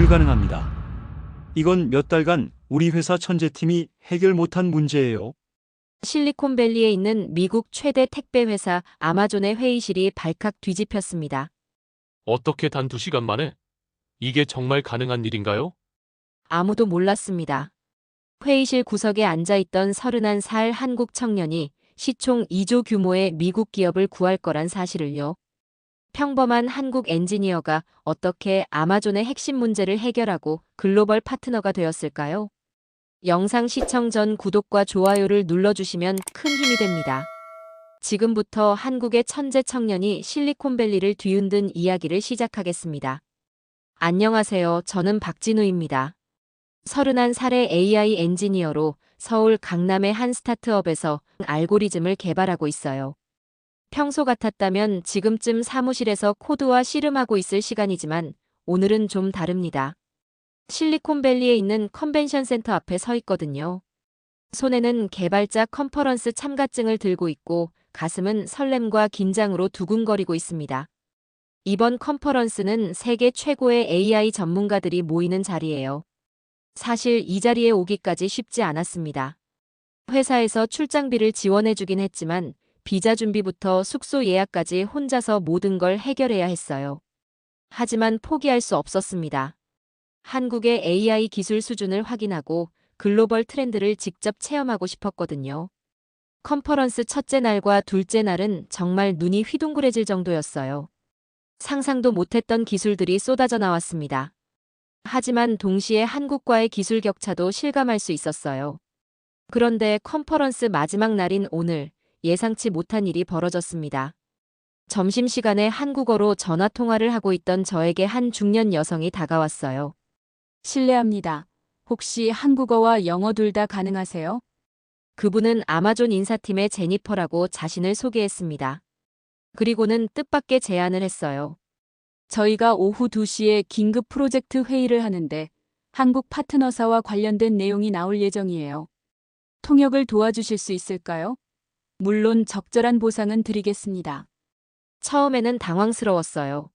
불가능합니다. 이건 몇 달간 우리 회사 천재팀이 해결 못한 문제예요. 실리콘밸리에 있는 미국 최대 택배 회사 아마존의 회의실이 발칵 뒤집혔습니다. 어떻게 단두 시간 만에? 이게 정말 가능한 일인가요? 아무도 몰랐습니다. 회의실 구석에 앉아있던 31살 한국 청년이 시총 2조 규모의 미국 기업을 구할 거란 사실을요. 평범한 한국 엔지니어가 어떻게 아마존의 핵심 문제를 해결하고 글로벌 파트너가 되었을까요? 영상 시청 전 구독과 좋아요를 눌러주시면 큰 힘이 됩니다. 지금부터 한국의 천재 청년이 실리콘밸리를 뒤흔든 이야기를 시작하겠습니다. 안녕하세요. 저는 박진우입니다. 31살의 AI 엔지니어로 서울 강남의 한 스타트업에서 알고리즘을 개발하고 있어요. 평소 같았다면 지금쯤 사무실에서 코드와 씨름하고 있을 시간이지만 오늘은 좀 다릅니다. 실리콘밸리에 있는 컨벤션 센터 앞에 서 있거든요. 손에는 개발자 컨퍼런스 참가증을 들고 있고 가슴은 설렘과 긴장으로 두근거리고 있습니다. 이번 컨퍼런스는 세계 최고의 AI 전문가들이 모이는 자리예요. 사실 이 자리에 오기까지 쉽지 않았습니다. 회사에서 출장비를 지원해주긴 했지만 비자 준비부터 숙소 예약까지 혼자서 모든 걸 해결해야 했어요. 하지만 포기할 수 없었습니다. 한국의 AI 기술 수준을 확인하고 글로벌 트렌드를 직접 체험하고 싶었거든요. 컨퍼런스 첫째 날과 둘째 날은 정말 눈이 휘둥그레질 정도였어요. 상상도 못했던 기술들이 쏟아져 나왔습니다. 하지만 동시에 한국과의 기술 격차도 실감할 수 있었어요. 그런데 컨퍼런스 마지막 날인 오늘 예상치 못한 일이 벌어졌습니다. 점심시간에 한국어로 전화 통화를 하고 있던 저에게 한 중년 여성이 다가왔어요. 실례합니다. 혹시 한국어와 영어 둘 다 가능하세요? 그분은 아마존 인사팀의 제니퍼라고 자신을 소개했습니다. 그리고는 뜻밖의 제안을 했어요. 저희가 오후 2시에 긴급 프로젝트 회의를 하는데 한국 파트너사와 관련된 내용이 나올 예정이에요. 통역을 도와주실 수 있을까요? 물론 적절한 보상은 드리겠습니다. 처음에는 당황스러웠어요.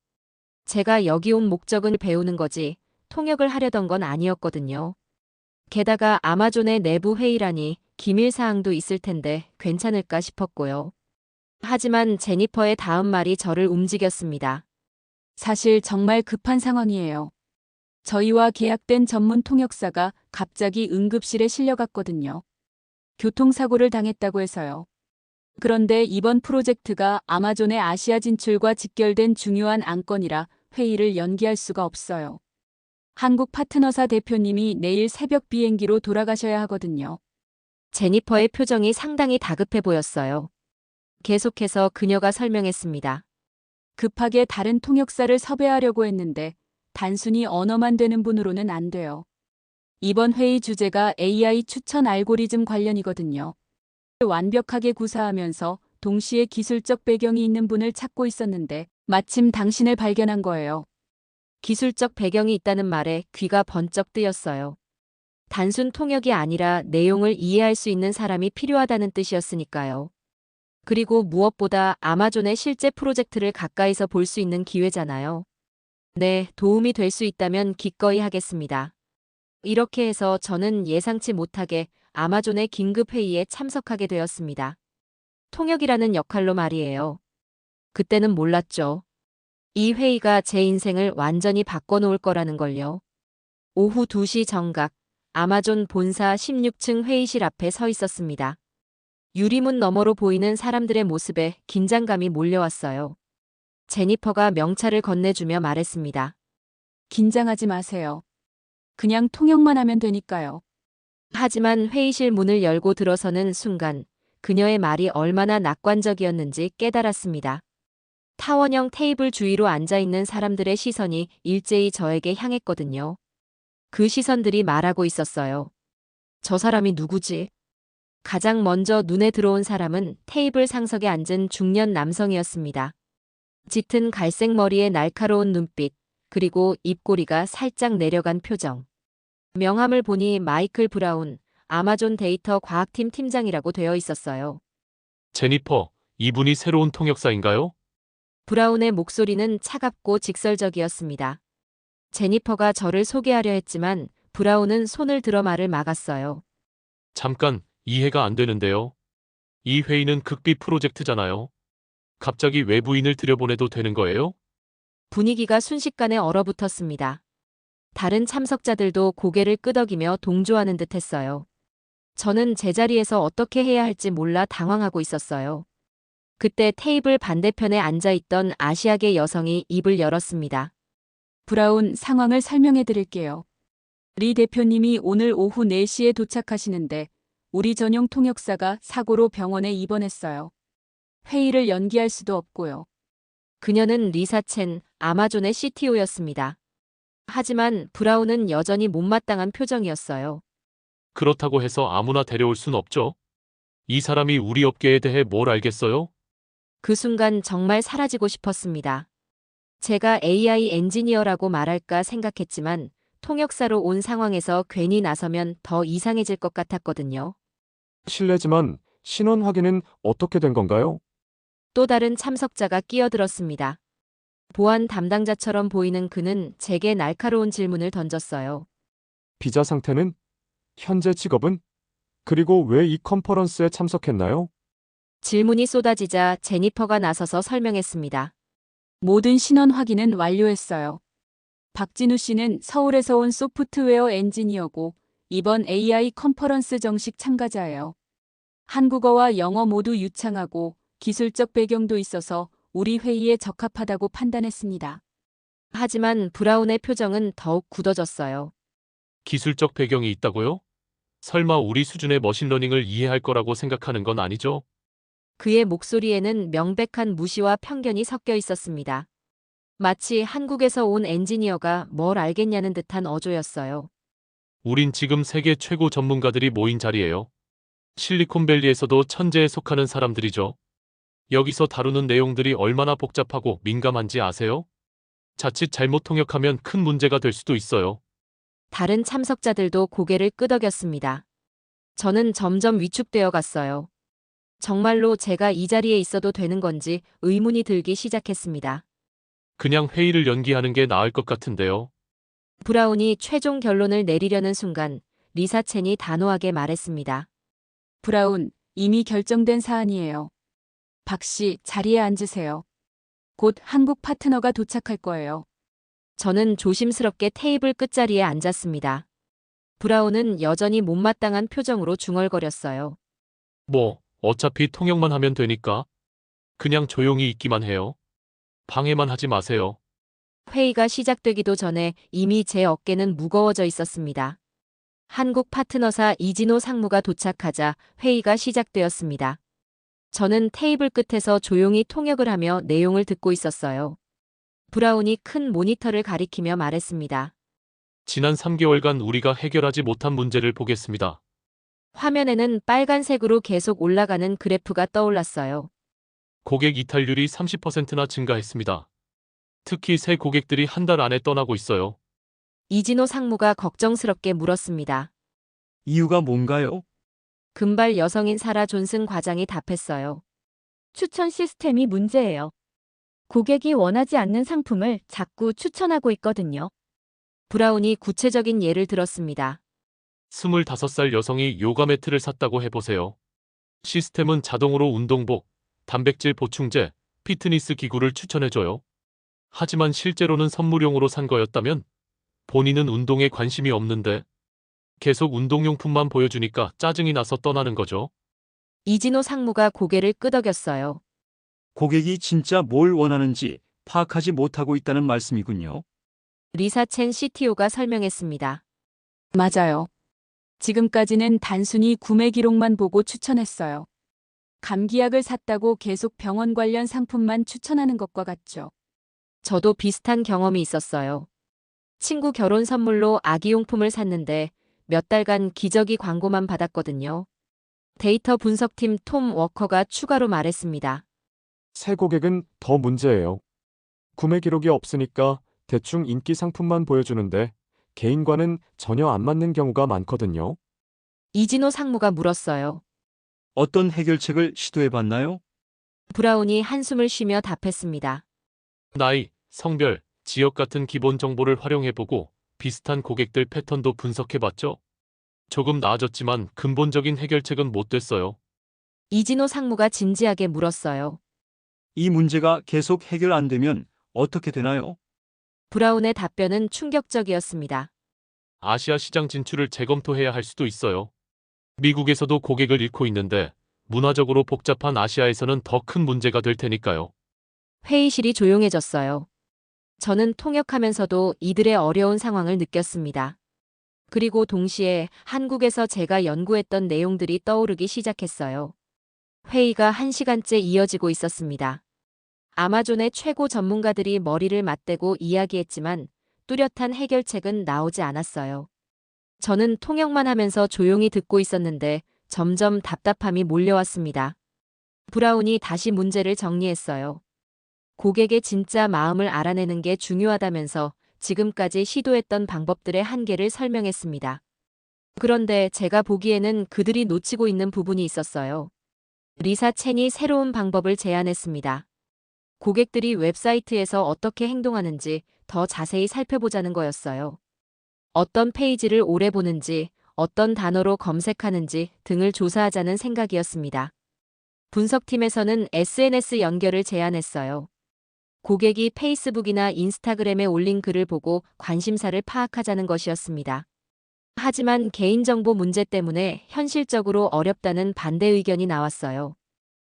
제가 여기 온 목적은 배우는 거지 통역을 하려던 건 아니었거든요. 게다가 아마존의 내부 회의라니 기밀 사항도 있을 텐데 괜찮을까 싶었고요. 하지만 제니퍼의 다음 말이 저를 움직였습니다. 사실 정말 급한 상황이에요. 저희와 계약된 전문 통역사가 갑자기 응급실에 실려갔거든요. 교통사고를 당했다고 해서요. 그런데 이번 프로젝트가 아마존의 아시아 진출과 직결된 중요한 안건이라 회의를 연기할 수가 없어요. 한국 파트너사 대표님이 내일 새벽 비행기로 돌아가셔야 하거든요. 제니퍼의 표정이 상당히 다급해 보였어요. 계속해서 그녀가 설명했습니다. 급하게 다른 통역사를 섭외하려고 했는데 단순히 언어만 되는 분으로는 안 돼요. 이번 회의 주제가 AI 추천 알고리즘 관련이거든요. 완벽하게 구사하면서 동시에 기술적 배경이 있는 분을 찾고 있었는데 마침 당신을 발견한 거예요. 기술적 배경이 있다는 말에 귀가 번쩍 뜨였어요. 단순 통역이 아니라 내용을 이해할 수 있는 사람이 필요하다는 뜻이었으니까요. 그리고 무엇보다 아마존의 실제 프로젝트를 가까이서 볼 수 있는 기회잖아요. 네, 도움이 될 수 있다면 기꺼이 하겠습니다. 이렇게 해서 저는 예상치 못하게 아마존의 긴급회의에 참석하게 되었습니다. 통역이라는 역할로 말이에요. 그때는 몰랐죠. 이 회의가 제 인생을 완전히 바꿔놓을 거라는 걸요. 오후 2시 정각, 아마존 본사 16층 회의실 앞에 서 있었습니다. 유리문 너머로 보이는 사람들의 모습에 긴장감이 몰려왔어요. 제니퍼가 명찰을 건네주며 말했습니다. 긴장하지 마세요. 그냥 통역만 하면 되니까요. 하지만 회의실 문을 열고 들어서는 순간 그녀의 말이 얼마나 낙관적이었는지 깨달았습니다. 타원형 테이블 주위로 앉아있는 사람들의 시선이 일제히 저에게 향했거든요. 그 시선들이 말하고 있었어요. 저 사람이 누구지? 가장 먼저 눈에 들어온 사람은 테이블 상석에 앉은 중년 남성이었습니다. 짙은 갈색 머리에 날카로운 눈빛, 그리고 입꼬리가 살짝 내려간 표정. 명함을 보니 마이클 브라운, 아마존 데이터 과학팀 팀장이라고 되어 있었어요. 제니퍼, 이분이 새로운 통역사인가요? 브라운의 목소리는 차갑고 직설적이었습니다. 제니퍼가 저를 소개하려 했지만 브라운은 손을 들어 말을 막았어요. 잠깐, 이해가 안 되는데요. 이 회의는 극비 프로젝트잖아요. 갑자기 외부인을 들여보내도 되는 거예요? 분위기가 순식간에 얼어붙었습니다. 다른 참석자들도 고개를 끄덕이며 동조하는 듯 했어요. 저는 제자리에서 어떻게 해야 할지 몰라 당황하고 있었어요. 그때 테이블 반대편에 앉아 있던 아시아계 여성이 입을 열었습니다. 브라운 상황을 설명해 드릴게요. 리 대표님이 오늘 오후 4시에 도착하시는데 우리 전용 통역사가 사고로 병원에 입원했어요. 회의를 연기할 수도 없고요. 그녀는 리사 첸, 아마존의 CTO였습니다. 하지만 브라운은 여전히 못마땅한 표정이었어요. 그렇다고 해서 아무나 데려올 순 없죠. 이 사람이 우리 업계에 대해 뭘 알겠어요? 그 순간 정말 사라지고 싶었습니다. 제가 AI 엔지니어라고 말할까 생각했지만 통역사로 온 상황에서 괜히 나서면 더 이상해질 것 같았거든요. 실례지만 신원 확인은 어떻게 된 건가요? 또 다른 참석자가 끼어들었습니다. 보안 담당자처럼 보이는 그는 제게 날카로운 질문을 던졌어요. 비자 상태는? 현재 직업은? 그리고 왜 이 컨퍼런스에 참석했나요? 질문이 쏟아지자 제니퍼가 나서서 설명했습니다. 모든 신원 확인은 완료했어요. 박진우 씨는 서울에서 온 소프트웨어 엔지니어고 이번 AI 컨퍼런스 정식 참가자예요. 한국어와 영어 모두 유창하고 기술적 배경도 있어서 우리 회의에 적합하다고 판단했습니다. 하지만 브라운의 표정은 더욱 굳어졌어요. 기술적 배경이 있다고요? 설마 우리 수준의 머신러닝을 이해할 거라고 생각하는 건 아니죠? 그의 목소리에는 명백한 무시와 편견이 섞여 있었습니다. 마치 한국에서 온 엔지니어가 뭘 알겠냐는 듯한 어조였어요. 우린 지금 세계 최고 전문가들이 모인 자리예요. 실리콘밸리에서도 천재에 속하는 사람들이죠. 여기서 다루는 내용들이 얼마나 복잡하고 민감한지 아세요? 자칫 잘못 통역하면 큰 문제가 될 수도 있어요. 다른 참석자들도 고개를 끄덕였습니다. 저는 점점 위축되어 갔어요. 정말로 제가 이 자리에 있어도 되는 건지 의문이 들기 시작했습니다. 그냥 회의를 연기하는 게 나을 것 같은데요. 브라운이 최종 결론을 내리려는 순간 리사 첸이 단호하게 말했습니다. 브라운, 이미 결정된 사안이에요. 박 씨, 자리에 앉으세요. 곧 한국 파트너가 도착할 거예요. 저는 조심스럽게 테이블 끝자리에 앉았습니다. 브라운은 여전히 못마땅한 표정으로 중얼거렸어요. 뭐, 어차피 통역만 하면 되니까. 그냥 조용히 있기만 해요. 방해만 하지 마세요. 회의가 시작되기도 전에 이미 제 어깨는 무거워져 있었습니다. 한국 파트너사 이진호 상무가 도착하자 회의가 시작되었습니다. 저는 테이블 끝에서 조용히 통역을 하며 내용을 듣고 있었어요. 브라운이 큰 모니터를 가리키며 말했습니다. 지난 3개월간 우리가 해결하지 못한 문제를 보겠습니다. 화면에는 빨간색으로 계속 올라가는 그래프가 떠올랐어요. 고객 이탈률이 30%나 증가했습니다. 특히 새 고객들이 한 달 안에 떠나고 있어요. 이진호 상무가 걱정스럽게 물었습니다. 이유가 뭔가요? 금발 여성인 사라 존슨 과장이 답했어요. 추천 시스템이 문제예요. 고객이 원하지 않는 상품을 자꾸 추천하고 있거든요. 브라운이 구체적인 예를 들었습니다. 25살 여성이 요가 매트를 샀다고 해보세요. 시스템은 자동으로 운동복, 단백질 보충제, 피트니스 기구를 추천해줘요. 하지만 실제로는 선물용으로 산 거였다면 본인은 운동에 관심이 없는데 계속 운동용품만 보여주니까 짜증이 나서 떠나는 거죠. 이진호 상무가 고개를 끄덕였어요. 고객이 진짜 뭘 원하는지 파악하지 못하고 있다는 말씀이군요. 리사 첸 CTO가 설명했습니다. 맞아요. 지금까지는 단순히 구매 기록만 보고 추천했어요. 감기약을 샀다고 계속 병원 관련 상품만 추천하는 것과 같죠. 저도 비슷한 경험이 있었어요. 친구 결혼 선물로 아기 용품을 샀는데 몇 달간 기저귀 광고만 받았거든요. 데이터 분석팀 톰 워커가 추가로 말했습니다. 새 고객은 더 문제예요. 구매 기록이 없으니까 대충 인기 상품만 보여주는데 개인과는 전혀 안 맞는 경우가 많거든요. 이진호 상무가 물었어요. 어떤 해결책을 시도해 봤나요? 브라운이 한숨을 쉬며 답했습니다. 나이, 성별, 지역 같은 기본 정보를 활용해보고 비슷한 고객들 패턴도 분석해봤죠. 조금 나아졌지만 근본적인 해결책은 못 됐어요. 이진호 상무가 진지하게 물었어요. 이 문제가 계속 해결 안 되면 어떻게 되나요? 브라운의 답변은 충격적이었습니다. 아시아 시장 진출을 재검토해야 할 수도 있어요. 미국에서도 고객을 잃고 있는데 문화적으로 복잡한 아시아에서는 더 큰 문제가 될 테니까요. 회의실이 조용해졌어요. 저는 통역하면서도 이들의 어려운 상황을 느꼈습니다. 그리고 동시에 한국에서 제가 연구했던 내용들이 떠오르기 시작했어요. 회의가 한 시간째 이어지고 있었습니다. 아마존의 최고 전문가들이 머리를 맞대고 이야기했지만 뚜렷한 해결책은 나오지 않았어요. 저는 통역만 하면서 조용히 듣고 있었는데 점점 답답함이 몰려왔습니다. 브라운이 다시 문제를 정리했어요. 고객의 진짜 마음을 알아내는 게 중요하다면서 지금까지 시도했던 방법들의 한계를 설명했습니다. 그런데 제가 보기에는 그들이 놓치고 있는 부분이 있었어요. 리사 첸이 새로운 방법을 제안했습니다. 고객들이 웹사이트에서 어떻게 행동하는지 더 자세히 살펴보자는 거였어요. 어떤 페이지를 오래 보는지, 어떤 단어로 검색하는지 등을 조사하자는 생각이었습니다. 분석팀에서는 SNS 연결을 제안했어요. 고객이 페이스북이나 인스타그램에 올린 글을 보고 관심사를 파악하자는 것이었습니다. 하지만 개인정보 문제 때문에 현실적으로 어렵다는 반대 의견이 나왔어요.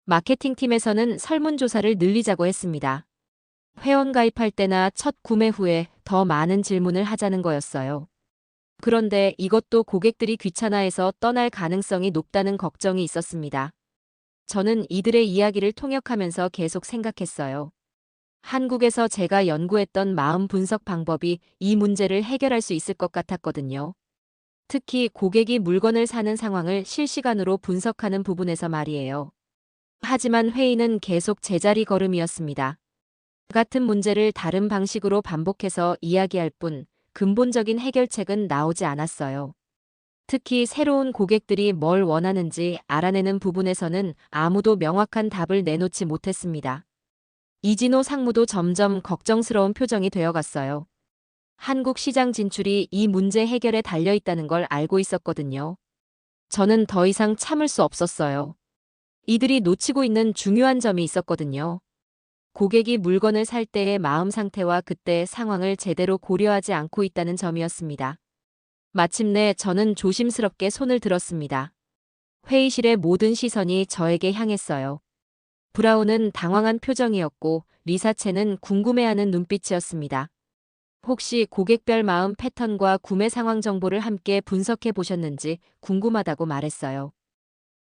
마케팅팀에서는 설문조사를 늘리자고 했습니다. 회원 가입할 때나 첫 구매 후에 더 많은 질문을 하자는 거였어요. 그런데 이것도 고객들이 귀찮아해서 떠날 가능성이 높다는 걱정이 있었습니다. 저는 이들의 이야기를 통역하면서 계속 생각했어요. 한국에서 제가 연구했던 마음 분석 방법이 이 문제를 해결할 수 있을 것 같았거든요. 특히 고객이 물건을 사는 상황을 실시간으로 분석하는 부분에서 말이에요. 하지만 회의는 계속 제자리 걸음이었습니다. 같은 문제를 다른 방식으로 반복해서 이야기할 뿐 근본적인 해결책은 나오지 않았어요. 특히 새로운 고객들이 뭘 원하는지 알아내는 부분에서는 아무도 명확한 답을 내놓지 못했습니다. 이진호 상무도 점점 걱정스러운 표정이 되어갔어요. 한국 시장 진출이 이 문제 해결에 달려 있다는 걸 알고 있었거든요. 저는 더 이상 참을 수 없었어요. 이들이 놓치고 있는 중요한 점이 있었거든요. 고객이 물건을 살 때의 마음 상태와 그때의 상황을 제대로 고려하지 않고 있다는 점이었습니다. 마침내 저는 조심스럽게 손을 들었습니다. 회의실의 모든 시선이 저에게 향했어요. 브라운은 당황한 표정이었고 리사체는 궁금해하는 눈빛이었습니다. 혹시 고객별 마음 패턴과 구매 상황 정보를 함께 분석해 보셨는지 궁금하다고 말했어요.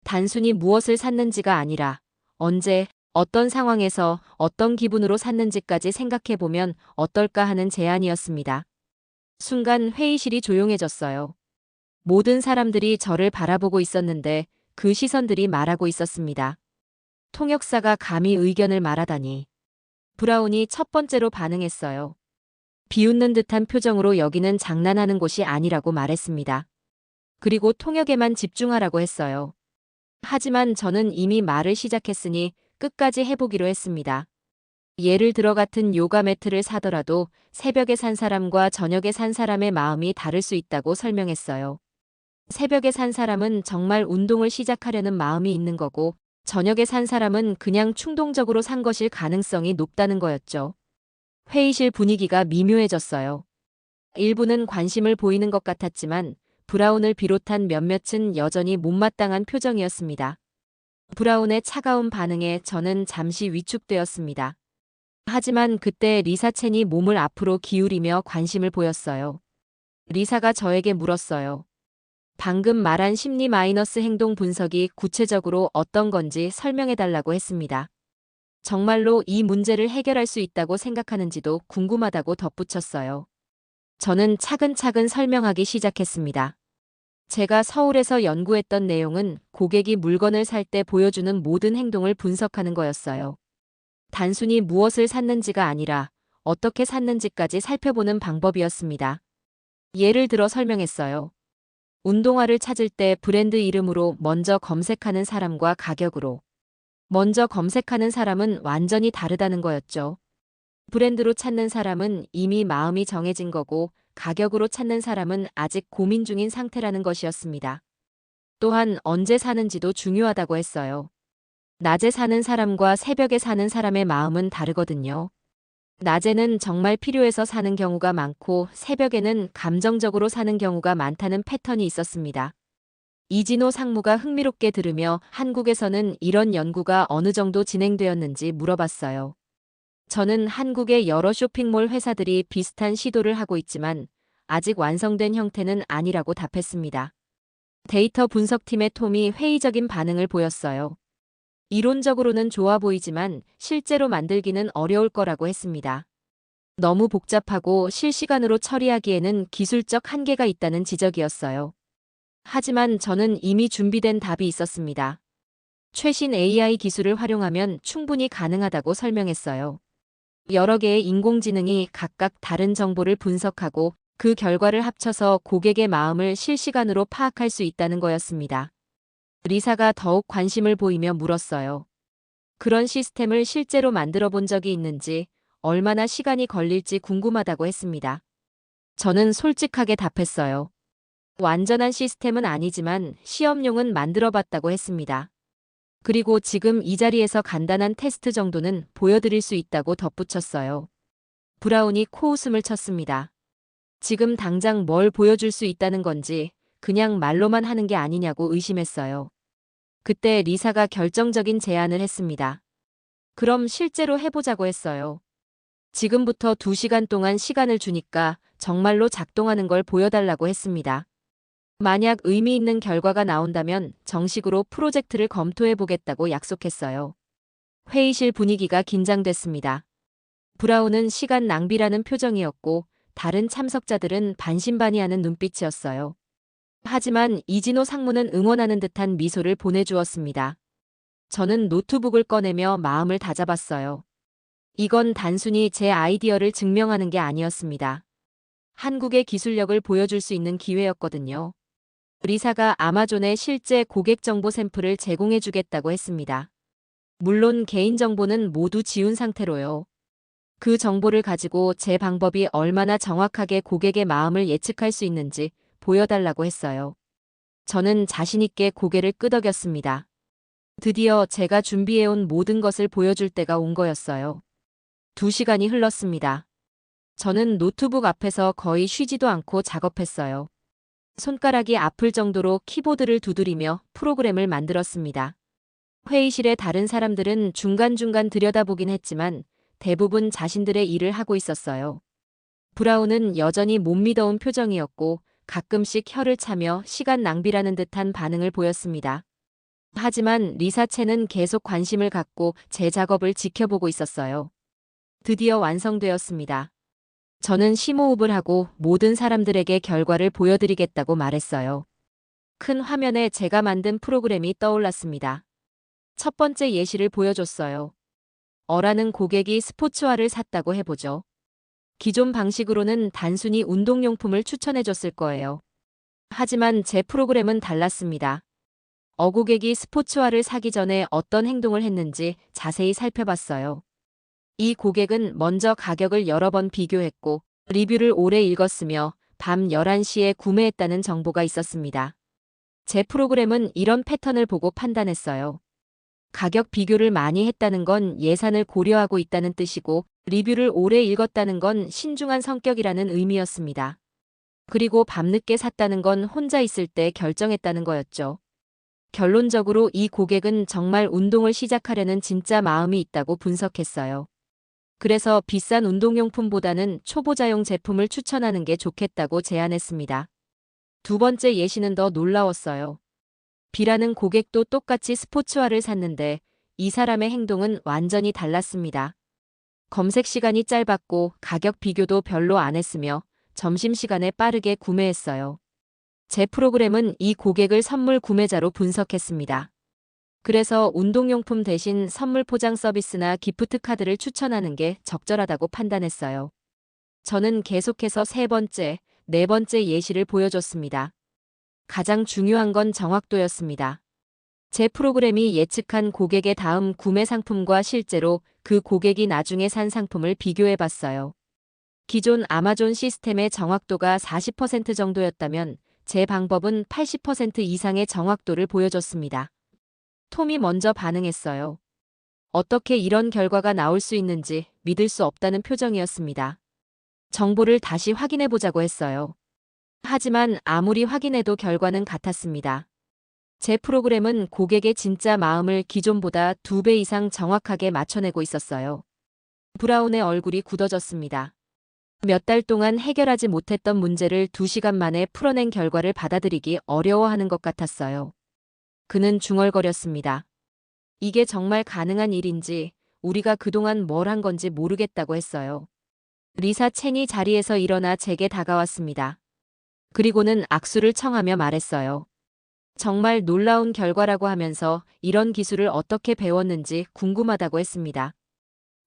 단순히 무엇을 샀는지가 아니라 언제, 어떤 상황에서 어떤 기분으로 샀는지까지 생각해 보면 어떨까 하는 제안이었습니다. 순간 회의실이 조용해졌어요. 모든 사람들이 저를 바라보고 있었는데 그 시선들이 말하고 있었습니다. 통역사가 감히 의견을 말하다니. 브라운이 첫 번째로 반응했어요. 비웃는 듯한 표정으로 여기는 장난하는 곳이 아니라고 말했습니다. 그리고 통역에만 집중하라고 했어요. 하지만 저는 이미 말을 시작했으니 끝까지 해보기로 했습니다. 예를 들어 같은 요가 매트를 사더라도 새벽에 산 사람과 저녁에 산 사람의 마음이 다를 수 있다고 설명했어요. 새벽에 산 사람은 정말 운동을 시작하려는 마음이 있는 거고 저녁에 산 사람은 그냥 충동적으로 산 것일 가능성이 높다는 거였죠. 회의실 분위기가 미묘해졌어요. 일부는 관심을 보이는 것 같았지만 브라운을 비롯한 몇몇은 여전히 못마땅한 표정이었습니다. 브라운의 차가운 반응에 저는 잠시 위축되었습니다. 하지만 그때 리사 첸이 몸을 앞으로 기울이며 관심을 보였어요. 리사가 저에게 물었어요. 방금 말한 심리 마이너스 행동 분석이 구체적으로 어떤 건지 설명해 달라고 했습니다. 정말로 이 문제를 해결할 수 있다고 생각하는지도 궁금하다고 덧붙였어요. 저는 차근차근 설명하기 시작했습니다. 제가 서울에서 연구했던 내용은 고객이 물건을 살 때 보여주는 모든 행동을 분석하는 거였어요. 단순히 무엇을 샀는지가 아니라 어떻게 샀는지까지 살펴보는 방법이었습니다. 예를 들어 설명했어요. 운동화를 찾을 때 브랜드 이름으로 먼저 검색하는 사람과 가격으로 먼저 검색하는 사람은 완전히 다르다는 거였죠. 브랜드로 찾는 사람은 이미 마음이 정해진 거고 가격으로 찾는 사람은 아직 고민 중인 상태라는 것이었습니다. 또한 언제 사는지도 중요하다고 했어요. 낮에 사는 사람과 새벽에 사는 사람의 마음은 다르거든요. 낮에는 정말 필요해서 사는 경우가 많고 새벽에는 감정적으로 사는 경우가 많다는 패턴이 있었습니다. 이진호 상무가 흥미롭게 들으며 한국에서는 이런 연구가 어느 정도 진행되었는지 물어봤어요. 저는 한국의 여러 쇼핑몰 회사들이 비슷한 시도를 하고 있지만 아직 완성된 형태는 아니라고 답했습니다. 데이터 분석팀의 톰이 회의적인 반응을 보였어요. 이론적으로는 좋아 보이지만 실제로 만들기는 어려울 거라고 했습니다. 너무 복잡하고 실시간으로 처리하기에는 기술적 한계가 있다는 지적이었어요. 하지만 저는 이미 준비된 답이 있었습니다. 최신 AI 기술을 활용하면 충분히 가능하다고 설명했어요. 여러 개의 인공지능이 각각 다른 정보를 분석하고 그 결과를 합쳐서 고객의 마음을 실시간으로 파악할 수 있다는 거였습니다. 리사가 더욱 관심을 보이며 물었어요. 그런 시스템을 실제로 만들어 본 적이 있는지, 얼마나 시간이 걸릴지 궁금하다고 했습니다. 저는 솔직하게 답했어요. 완전한 시스템은 아니지만 시험용은 만들어 봤다고 했습니다. 그리고 지금 이 자리에서 간단한 테스트 정도는 보여드릴 수 있다고 덧붙였어요. 브라운이 코웃음을 쳤습니다. 지금 당장 뭘 보여줄 수 있다는 건지 그냥 말로만 하는 게 아니냐고 의심했어요. 그때 리사가 결정적인 제안을 했습니다. 그럼 실제로 해보자고 했어요. 지금부터 2시간 동안 시간을 주니까 정말로 작동하는 걸 보여달라고 했습니다. 만약 의미 있는 결과가 나온다면 정식으로 프로젝트를 검토해 보겠다고 약속했어요. 회의실 분위기가 긴장됐습니다. 브라운은 시간 낭비라는 표정이었고 다른 참석자들은 반신반의하는 눈빛이었어요. 하지만 이진호 상무는 응원하는 듯한 미소를 보내주었습니다. 저는 노트북을 꺼내며 마음을 다잡았어요. 이건 단순히 제 아이디어를 증명하는 게 아니었습니다. 한국의 기술력을 보여줄 수 있는 기회였거든요. 리사가 아마존에 실제 고객 정보 샘플을 제공해 주겠다고 했습니다. 물론 개인정보는 모두 지운 상태로요. 그 정보를 가지고 제 방법이 얼마나 정확하게 고객의 마음을 예측할 수 있는지 보여달라고 했어요. 저는 자신있게 고개를 끄덕였습니다. 드디어 제가 준비해온 모든 것을 보여줄 때가 온 거였어요. 두 시간이 흘렀습니다. 저는 노트북 앞에서 거의 쉬지도 않고 작업했어요. 손가락이 아플 정도로 키보드를 두드리며 프로그램을 만들었습니다. 회의실의 다른 사람들은 중간중간 들여다보긴 했지만 대부분 자신들의 일을 하고 있었어요. 브라운은 여전히 못 믿어온 표정이었고 가끔씩 혀를 차며 시간 낭비라는 듯한 반응을 보였습니다. 하지만 리사체는 계속 관심을 갖고 제 작업을 지켜보고 있었어요. 드디어 완성되었습니다. 저는 심호흡을 하고 모든 사람들에게 결과를 보여드리겠다고 말했어요. 큰 화면에 제가 만든 프로그램이 떠올랐습니다. 첫 번째 예시를 보여줬어요. 어라는 고객이 스포츠화를 샀다고 해보죠. 기존 방식으로는 단순히 운동용품을 추천해줬을 거예요. 하지만 제 프로그램은 달랐습니다. 어 고객이 스포츠화를 사기 전에 어떤 행동을 했는지 자세히 살펴봤어요. 이 고객은 먼저 가격을 여러 번 비교했고 리뷰를 오래 읽었으며 밤 11시에 구매했다는 정보가 있었습니다. 제 프로그램은 이런 패턴을 보고 판단했어요. 가격 비교를 많이 했다는 건 예산을 고려하고 있다는 뜻이고 리뷰를 오래 읽었다는 건 신중한 성격이라는 의미였습니다. 그리고 밤늦게 샀다는 건 혼자 있을 때 결정했다는 거였죠. 결론적으로 이 고객은 정말 운동을 시작하려는 진짜 마음이 있다고 분석했어요. 그래서 비싼 운동용품보다는 초보자용 제품을 추천하는 게 좋겠다고 제안했습니다. 두 번째 예시는 더 놀라웠어요. B라는 고객도 똑같이 스포츠화를 샀는데 이 사람의 행동은 완전히 달랐습니다. 검색 시간이 짧았고 가격 비교도 별로 안 했으며 점심시간에 빠르게 구매했어요. 제 프로그램은 이 고객을 선물 구매자로 분석했습니다. 그래서 운동용품 대신 선물 포장 서비스나 기프트 카드를 추천하는 게 적절하다고 판단했어요. 저는 계속해서 세 번째, 네 번째 예시를 보여줬습니다. 가장 중요한 건 정확도였습니다. 제 프로그램이 예측한 고객의 다음 구매 상품과 실제로 그 고객이 나중에 산 상품을 비교해 봤어요. 기존 아마존 시스템의 정확도가 40% 정도였다면 제 방법은 80% 이상의 정확도를 보여줬습니다. 톰이 먼저 반응했어요. 어떻게 이런 결과가 나올 수 있는지 믿을 수 없다는 표정이었습니다. 정보를 다시 확인해 보자고 했어요. 하지만 아무리 확인해도 결과는 같았습니다. 제 프로그램은 고객의 진짜 마음을 기존보다 두 배 이상 정확하게 맞춰내고 있었어요. 브라운의 얼굴이 굳어졌습니다. 몇 달 동안 해결하지 못했던 문제를 두 시간 만에 풀어낸 결과를 받아들이기 어려워하는 것 같았어요. 그는 중얼거렸습니다. 이게 정말 가능한 일인지 우리가 그동안 뭘 한 건지 모르겠다고 했어요. 리사 챙이 자리에서 일어나 제게 다가왔습니다. 그리고는 악수를 청하며 말했어요. 정말 놀라운 결과라고 하면서 이런 기술을 어떻게 배웠는지 궁금하다고 했습니다.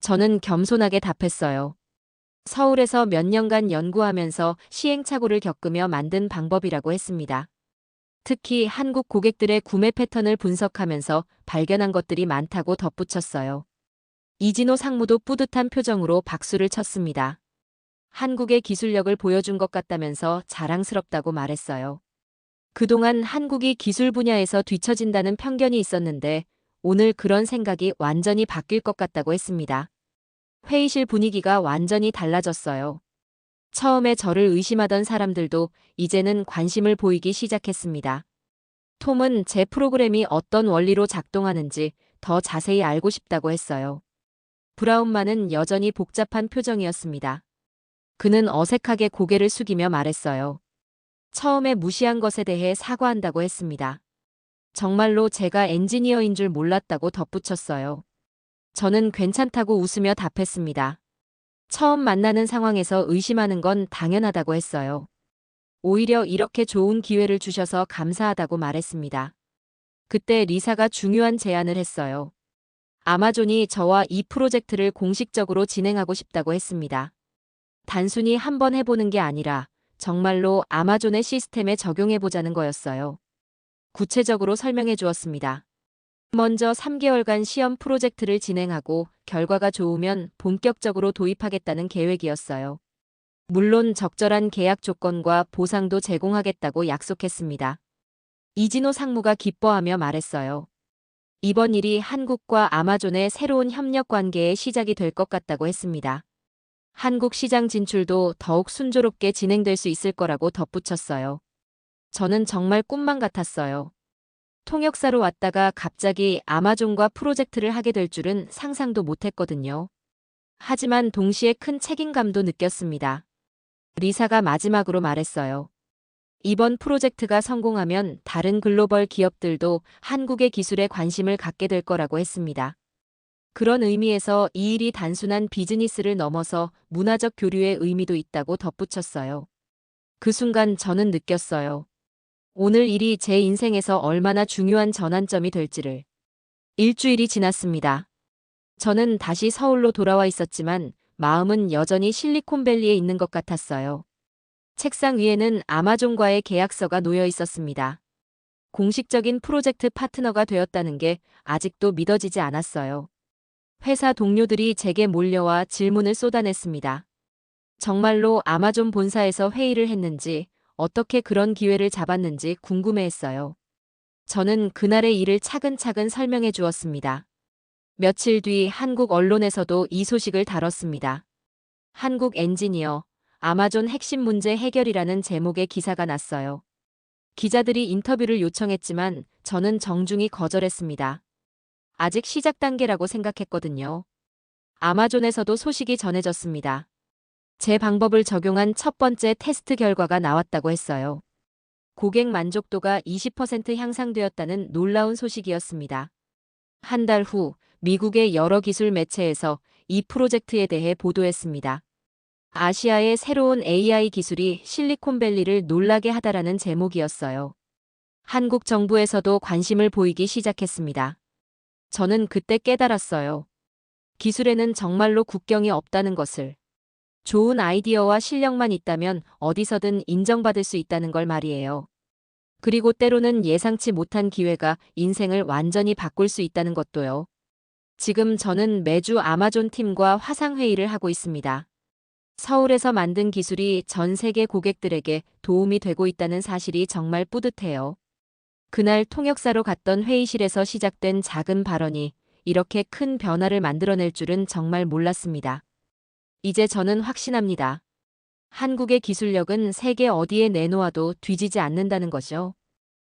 저는 겸손하게 답했어요. 서울에서 몇 년간 연구하면서 시행착오를 겪으며 만든 방법이라고 했습니다. 특히 한국 고객들의 구매 패턴을 분석하면서 발견한 것들이 많다고 덧붙였어요. 이진호 상무도 뿌듯한 표정으로 박수를 쳤습니다. 한국의 기술력을 보여준 것 같다면서 자랑스럽다고 말했어요. 그동안 한국이 기술 분야에서 뒤처진다는 편견이 있었는데 오늘 그런 생각이 완전히 바뀔 것 같다고 했습니다. 회의실 분위기가 완전히 달라졌어요. 처음에 저를 의심하던 사람들도 이제는 관심을 보이기 시작했습니다. 톰은 제 프로그램이 어떤 원리로 작동하는지 더 자세히 알고 싶다고 했어요. 브라운만은 여전히 복잡한 표정이었습니다. 그는 어색하게 고개를 숙이며 말했어요. 처음에 무시한 것에 대해 사과한다고 했습니다. 정말로 제가 엔지니어인 줄 몰랐다고 덧붙였어요. 저는 괜찮다고 웃으며 답했습니다. 처음 만나는 상황에서 의심하는 건 당연하다고 했어요. 오히려 이렇게 좋은 기회를 주셔서 감사하다고 말했습니다. 그때 리사가 중요한 제안을 했어요. 아마존이 저와 이 프로젝트를 공식적으로 진행하고 싶다고 했습니다. 단순히 한번 해보는 게 아니라 정말로 아마존의 시스템에 적용해보자는 거였어요. 구체적으로 설명해 주었습니다. 먼저 3개월간 시험 프로젝트를 진행하고 결과가 좋으면 본격적으로 도입하겠다는 계획이었어요. 물론 적절한 계약 조건과 보상도 제공하겠다고 약속했습니다. 이진호 상무가 기뻐하며 말했어요. 이번 일이 한국과 아마존의 새로운 협력 관계의 시작이 될 것 같다고 했습니다. 한국 시장 진출도 더욱 순조롭게 진행될 수 있을 거라고 덧붙였어요. 저는 정말 꿈만 같았어요. 통역사로 왔다가 갑자기 아마존과 프로젝트를 하게 될 줄은 상상도 못했거든요. 하지만 동시에 큰 책임감도 느꼈습니다. 리사가 마지막으로 말했어요. 이번 프로젝트가 성공하면 다른 글로벌 기업들도 한국의 기술에 관심을 갖게 될 거라고 했습니다. 그런 의미에서 이 일이 단순한 비즈니스를 넘어서 문화적 교류의 의미도 있다고 덧붙였어요. 그 순간 저는 느꼈어요. 오늘 일이 제 인생에서 얼마나 중요한 전환점이 될지를. 일주일이 지났습니다. 저는 다시 서울로 돌아와 있었지만 마음은 여전히 실리콘밸리에 있는 것 같았어요. 책상 위에는 아마존과의 계약서가 놓여 있었습니다. 공식적인 프로젝트 파트너가 되었다는 게 아직도 믿어지지 않았어요. 회사 동료들이 제게 몰려와 질문을 쏟아냈습니다. 정말로 아마존 본사에서 회의를 했는지 어떻게 그런 기회를 잡았는지 궁금해했어요. 저는 그날의 일을 차근차근 설명해 주었습니다. 며칠 뒤 한국 언론에서도 이 소식을 다뤘습니다. 한국 엔지니어, 아마존 핵심 문제 해결이라는 제목의 기사가 났어요. 기자들이 인터뷰를 요청했지만 저는 정중히 거절했습니다. 아직 시작 단계라고 생각했거든요. 아마존에서도 소식이 전해졌습니다. 제 방법을 적용한 첫 번째 테스트 결과가 나왔다고 했어요. 고객 만족도가 20% 향상되었다는 놀라운 소식이었습니다. 한 달 후 미국의 여러 기술 매체에서 이 프로젝트에 대해 보도했습니다. 아시아의 새로운 AI 기술이 실리콘밸리를 놀라게 하다라는 제목이었어요. 한국 정부에서도 관심을 보이기 시작했습니다. 저는 그때 깨달았어요. 기술에는 정말로 국경이 없다는 것을. 좋은 아이디어와 실력만 있다면 어디서든 인정받을 수 있다는 걸 말이에요. 그리고 때로는 예상치 못한 기회가 인생을 완전히 바꿀 수 있다는 것도요. 지금 저는 매주 아마존 팀과 화상회의를 하고 있습니다. 서울에서 만든 기술이 전 세계 고객들에게 도움이 되고 있다는 사실이 정말 뿌듯해요. 그날 통역사로 갔던 회의실에서 시작된 작은 발언이 이렇게 큰 변화를 만들어낼 줄은 정말 몰랐습니다. 이제 저는 확신합니다. 한국의 기술력은 세계 어디에 내놓아도 뒤지지 않는다는 것이요.